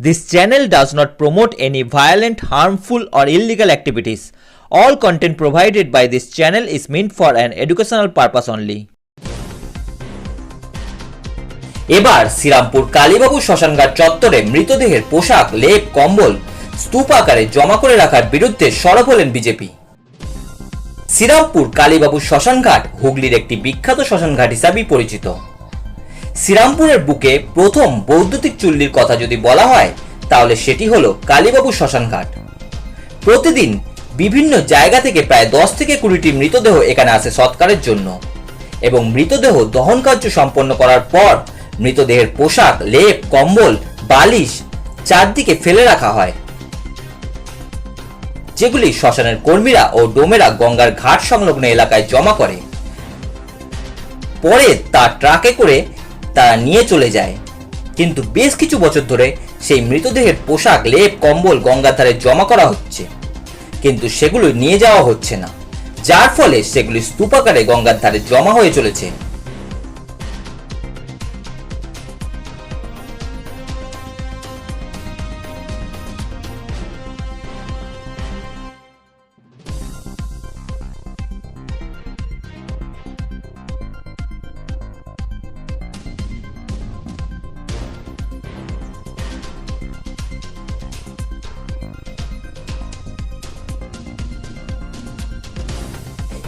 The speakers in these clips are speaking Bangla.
This channel does not promote any violent, harmful, or illegal activities. All content provided by this channel is meant for an educational purpose only. এবার শ্রীরামপুর কালীবাবু শ্মশানঘাট চত্বরে মৃতদেহের পোশাক লেপ কম্বল স্তূপ আকারে জমা করে রাখার বিরুদ্ধে সরব হলেন বিজেপি শ্রীরামপুর কালীবাবু শ্মশানঘাট হুগলির একটি বিখ্যাত শ্মশানঘাট হিসাবেই পরিচিত শ্রীরামপুরের বুকে প্রথম বৈদ্যুতিক চুল্লির কথা যদি বলা হয়, তাহলে সেটি হলো কালীবাবু শ্মশানঘাট। প্রতিদিন বিভিন্ন জায়গা থেকে প্রায় দশ থেকে কুড়িটি মৃতদেহ এখানে আসে সৎকারের জন্য এবং মৃতদেহ দহন কার্য সম্পন্ন করার পর মৃতদেহের পোশাক, লেপ, কম্বল, বালিশ চারদিকে ফেলে রাখা হয়। যেগুলি শ্মশানের কর্মীরা ও ডোমেরা গঙ্গার ঘাট সংলগ্ন এলাকায় জমা করে। পরে তা ট্রাকে করে তারা নিয়ে চলে যায়। কিন্তু বেশ কিছু বছর ধরে সেই মৃতদেহের পোশাক, লেপ, কম্বল, গঙ্গার ধারে জমা করা হচ্ছে। কিন্তু সেগুলো নিয়ে যাওয়া হচ্ছে না। যার ফলে সেগুলি স্তূপাকারে গঙ্গার ধারে জমা হয়ে চলেছে।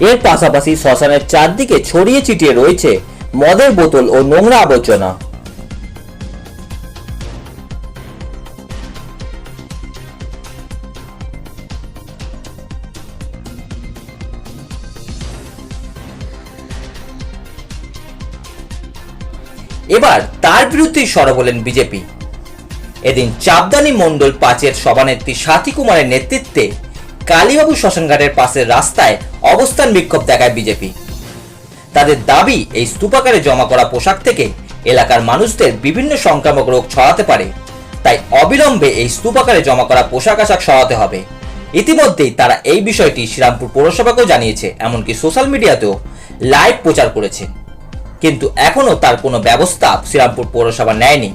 এর পাশাপাশি শ্মশানের চারদিকে ছড়িয়ে ছিটিয়ে রয়েছে মদের বোতল ও নোংরা আবর্জনা। এবার তার বিরুদ্ধেই সরব হলেন বিজেপি। এদিন চাপদানি মণ্ডল পাঁচের সভানেত্রী সাথী কুমারের নেতৃত্বে কালীবাবু শ্মশানঘাটের পাশের রাস্তায় অবস্থান বিক্ষোভ দেখায় বিজেপি। তাদের দাবি, এই স্তূপাকারে জমা করা পোশাক থেকে এলাকার মানুষদের বিভিন্ন সংক্রামক রোগ ছড়াতে পারে। তাই অবিলম্বে এই স্তূপাকারে জমা করা পোশাক আশাক সরাতে হবে। ইতিমধ্যেই তারা এই বিষয়টি শ্রীরামপুর পৌরসভাকেও জানিয়েছে, এমনকি সোশ্যাল মিডিয়াতেও লাইভ প্রচার করেছে। কিন্তু এখনও তার কোনো ব্যবস্থা শ্রীরামপুর পৌরসভা নেয়নি।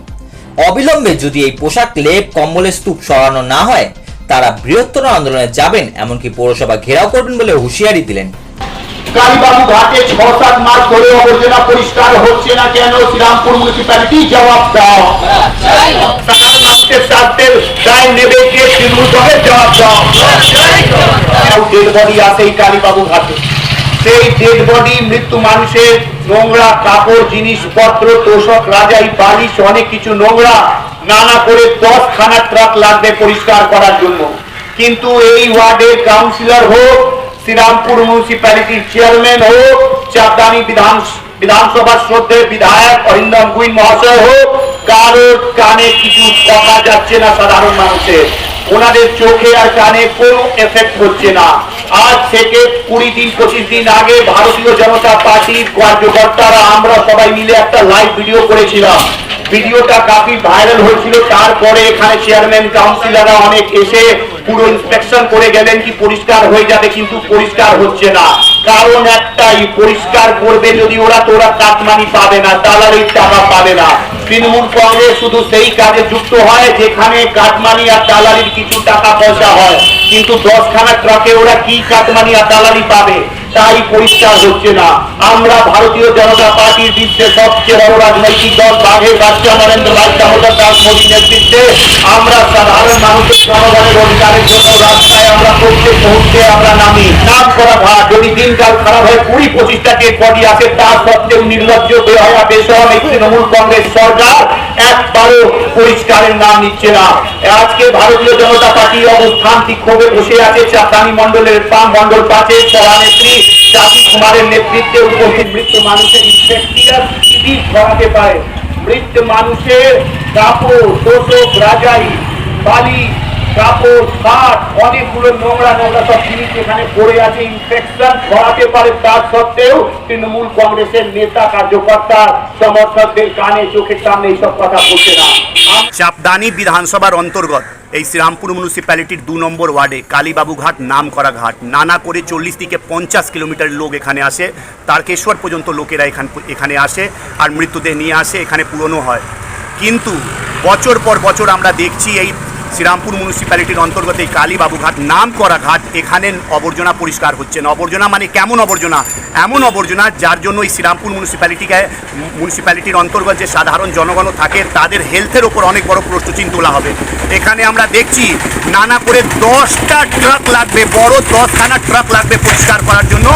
অবিলম্বে যদি এই পোশাক, লেপ, কম্বলের স্তূপ সরানো না হয় তারা বৃহত্তর আন্দোলনে যাবেন, এমনকি পৌরসভা ঘেরাও করবেন বলে হুঁশিয়ারি দিলেন। কালীবাবু ঘাটে ছ সাত মাস ধরে আবর্জনা পরিষ্কার হচ্ছে না কেন? শ্রীরামপুর মিউনিসিপ্যালিটি জবাব দাও। মানুষের স্বার্থের দায় নেবে কে? তৃণমূল দলের জবাব দাও। ডেড বডি আছে এই কালীবাবু ঘাটে। সেই ডেড বডি মৃত্যু মানুষের নোংরা কাপড়, জিনিসপত্র, তোষক, রাজাই, বালিশ, অনেক কিছু নোংরা। নানা করে দশ খানা ট্রাক লাগবে পরিষ্কার করার জন্য। কিন্তু এই ওয়ার্ডের কাউন্সিলর হোক, শ্রীরামপুর মিউনিসিপ্যালিটির চেয়ারম্যান হোক চাপদানি বিধান বিধানসভার শ্রদ্ধে বিধায়ক অরিন্দম গুইন মহাশয় হোক, কারোর কানে কিছু কথা যাচ্ছে না সাধারণ মানুষের। ওনাদের চোখে আর কানে কোনো এফেক্ট হচ্ছে না। আজ থেকে কুড়ি দিন, পঁচিশ দিন আগে ভারতীয় জনতা পার্টির কার্যকর্তারা আমরা সবাই মিলে একটা লাইভ ভিডিও করেছিলাম। ভিডিওটা কাফি ভাইরাল হয়েছিল, তারপরে এখানে চেয়ারম্যান কাউন্সিলররা অনেক এসে পুরো ইন্সপেকশন করে গেলেন কি পরিষ্কার হয়ে যাবে, কিন্তু পরিষ্কার হচ্ছে না। কারণ একটাই, পরিষ্কার করবে যদি ওরা, তো ওরা কাটমানি পাবে না, দালালির টাকা পাবে না। তৃণমূল কংগ্রেস শুধু সেই কাজে যুক্ত হয়, যেখানে কাটমানি আর দালালির কিছু টাকা পয়সা হয়। কিন্তু দশখানা ট্রাকে ওরা কি কাটমানি আর দালালি পাবে? তাই পরিষ্কার হচ্ছে না। আমরা ভারতীয় জনতা পার্টির বিরুদ্ধে সবচেয়ে বড় রাজনৈতিক দল বাঘের বাচ্চা নরেন্দ্র ভাই দামোদর দাস মোদী নেতৃত্বে। আমরা সাধারণ মানুষের জনগণের অধিকারের জন্য রাস্তায় আমরা প্রত্যেক মুহূর্তে আমরা নামি। নাম করা ঘাট, যদি দিনকাল খারাপ হয়, কুড়ি পঁচিশটা ডেড বডি আছে তা সত্ত্বেও নির্লজ্জ বেহয়া বেসম এই তৃণমূল কংগ্রেস সরকার একবারও পরিষ্কারের নাম নিচ্ছে না। আজকে ভারতীয় জনতা পার্টি অবস্থান বিক্ষোভে বসে আছে। চাঁদানি মন্ডলের পাম মন্ডল পাশে সভানেত্রী জাতি কুমারের নেতৃত্বে উপস্থিত মৃত্যু মানুষের ইনফেকশন কি ছড়াতে পারে। মৃত্যু মানুষের কাপড় তোষক রাজাই, বালি, কাপড় কাঠ অনেকগুলো নোংরা নোংরা সব জিনিস এখানে পড়ে আছে, ইনফেকশন ছড়াতে পারে। তার সত্ত্বেও তৃণমূল কংগ্রেসের নেতা, কার্যকর্তা, সমর্থকদের কানে, চোখের সামনে এইসব কথা বলছে না। চাপদানি বিধানসভার অন্তর্গত এই শ্রীরামপুর মিউনিসিপ্যালিটির দু নম্বর ওয়ার্ডে কালীবাবু ঘাট নাম করা ঘাট নানা করে চল্লিশ থেকে পঞ্চাশ কিলোমিটার লোক এখানে আসে। তারকেশ্বর পর্যন্ত লোকেরা এখান এখানে আসে আর মৃত্যুদেহ নিয়ে আসে, এখানে পুরনো হয়। কিন্তু বছর পর বছর আমরা দেখছি এই শ্রীরামপুর মিউনিসিপ্যালিটির অন্তর্গত এই কালীবাবুঘাট নাম করা ঘাট, এখানে আবর্জনা পরিষ্কার হচ্ছে না। আবর্জনা মানে কেমন আবর্জনা এমন আবর্জনা যার জন্য এই শ্রীরামপুর মিউনিসিপ্যালিটিকে মিউনিসিপ্যালিটির অন্তর্গত যে সাধারণ জনগণ থাকে, তাদের হেলথের ওপর অনেক বড় প্রশ্নচিহ্ন তোলা হবে। এখানে আমরা দেখছি নানা করে দশটা ট্রাক লাগবে, বড় দশখানা ট্রাক লাগবে পরিষ্কার করার জন্য।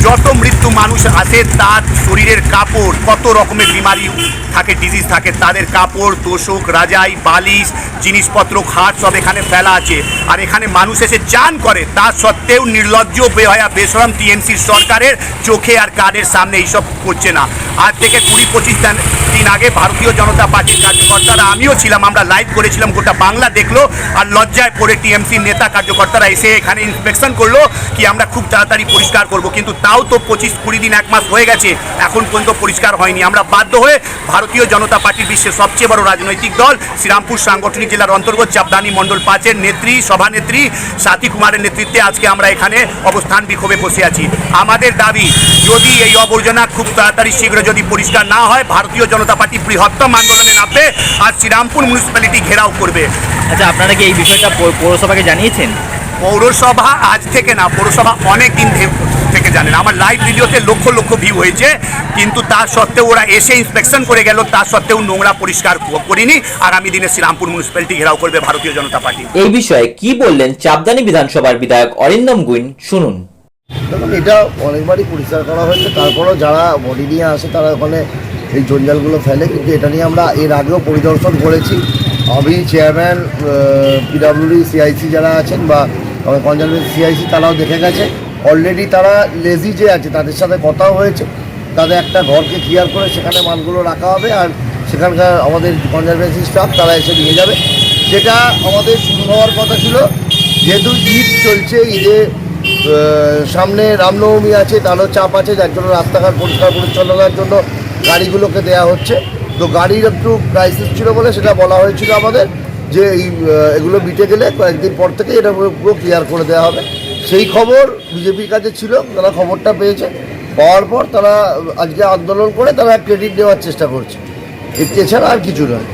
যত মৃত্যু মানুষ আছে, তার শরীরের কাপড় কত রকমের বিমারি থাকে ডিজিজ থাকে, তাদের কাপড়, তোষক, রাজাই, বালিশ, জিনিসপত্র, খাট সব এখানে ফেলা আছে। আর এখানে মানুষ এসে চান করে, তা সত্ত্বেও নির্লজ্জ বেহয়া বেসরম টিএমসির সরকারের চোখে আর কানের সামনে এইসব করছে না। আজ থেকে কুড়ি পঁচিশ দিন- আগে ভারতীয় জনতা পার্টির কার্যকর্তারা, আমিও ছিলাম, আমরা লাইভ করেছিলাম, গোটা বাংলা দেখল, আর লজ্জায় পড়ে টিএমসির নেতা কার্যকর্তারা এসে এখানে ইন্সপেকশন করল, কি আমরা খুব তাড়াতাড়ি পরিষ্কার করব, কিন্তু তাও তো পঁচিশ কুড়ি দিন এক মাস হয়ে গেছে এখন পর্যন্ত পরিষ্কার হয়নি। আমরা বাধ্য হয়ে ভারতীয় জনতা পার্টির বিশ্বের সবচেয়ে বড় রাজনৈতিক দল শ্রীরামপুর সাংগঠনিক জেলার অন্তর্গত চাপদানি মণ্ডল পাঁচের নেত্রী সভানেত্রী সাথী কুমারের নেতৃত্বে আজকে আমরা এখানে অবস্থান বিক্ষোভে বসে আছি। আমাদের দাবি যদি এই আবর্জনা খুব তাড়াতাড়ি শীঘ্র যদি পরিষ্কার না হয় ভারতীয় জনতা পার্টি বৃহত্তম আন্দোলনে নামবে আর শ্রীরামপুর মিউনিসিপ্যালিটি ঘেরাও করবে। আচ্ছা আপনারা কি এই বিষয়টা পৌরসভাকে জানিয়েছেন? পৌরসভা আজ থেকে না পৌরসভা অনেক দিন থে- জানেন আমার লাইভ ভিডিওতে লক্ষ লক্ষ ভিউ হয়েছে কিন্তু তার সত্ত্বেও ওরা এসে ইন্সপেকশন করে গেল তার সত্ত্বেও নোংরা পরিষ্কার করিনি। আগামী দিনে শ্রীরামপুর মিউনিসিপ্যালিটি ঘেরাও করবে ভারতীয় জনতা পার্টি। এই বিষয়ে কি বললেন চাপদানি বিধানসভার বিধায়ক অরিন্দম গুইন? শুনুন। দেখুন এটা অনেকবারই পরিষ্কার করা হয়েছে। তারপরেও যারা বডি নিয়ে আসে তারা ওখানে এই জঞ্জালগুলো ফেলে। কিন্তু এটা নিয়ে আমরা এর আগেও পরিদর্শন করেছি। আমি চেয়ারম্যান পিডাব্লিউডি সিআইসি যারা আছেন বা কনজারভেন্সি সিআইসি তারাও দেখে গেছে। অলরেডি তারা লেজি যে আছে, তাদের সাথে কথাও হয়েছে। তাদের একটা ঘরকে ক্লিয়ার করে সেখানে মালগুলো রাখা হবে আর সেখানকার আমাদের কনজারভেন্সি স্টাফ তারা এসে নিয়ে যাবে। যেটা আমাদের শুরু হওয়ার কথা ছিল, যেহেতু ঈদ চলছে, ঈদে সামনে রামনবমী আছে, তারও চাপ আছে, যার জন্য রাস্তাঘাট পরিষ্কার পরিচ্ছন্নতার জন্য গাড়িগুলোকে দেয়া হচ্ছে। তো গাড়ির একটু ক্রাইসিস ছিল বলে সেটা বলা হয়েছিল আমাদের যে এগুলো মিটে গেলে কয়েকদিন পর থেকে এটা পুরো ক্লিয়ার করে দেওয়া হবে। সেই খবর বিজেপির কাছে ছিল, তারা খবরটা পেয়েছে। পাওয়ার পর তারা আজকে আন্দোলন করে তারা ক্রেডিট নেওয়ার চেষ্টা করছে। এছাড়া আর কিছু নয়।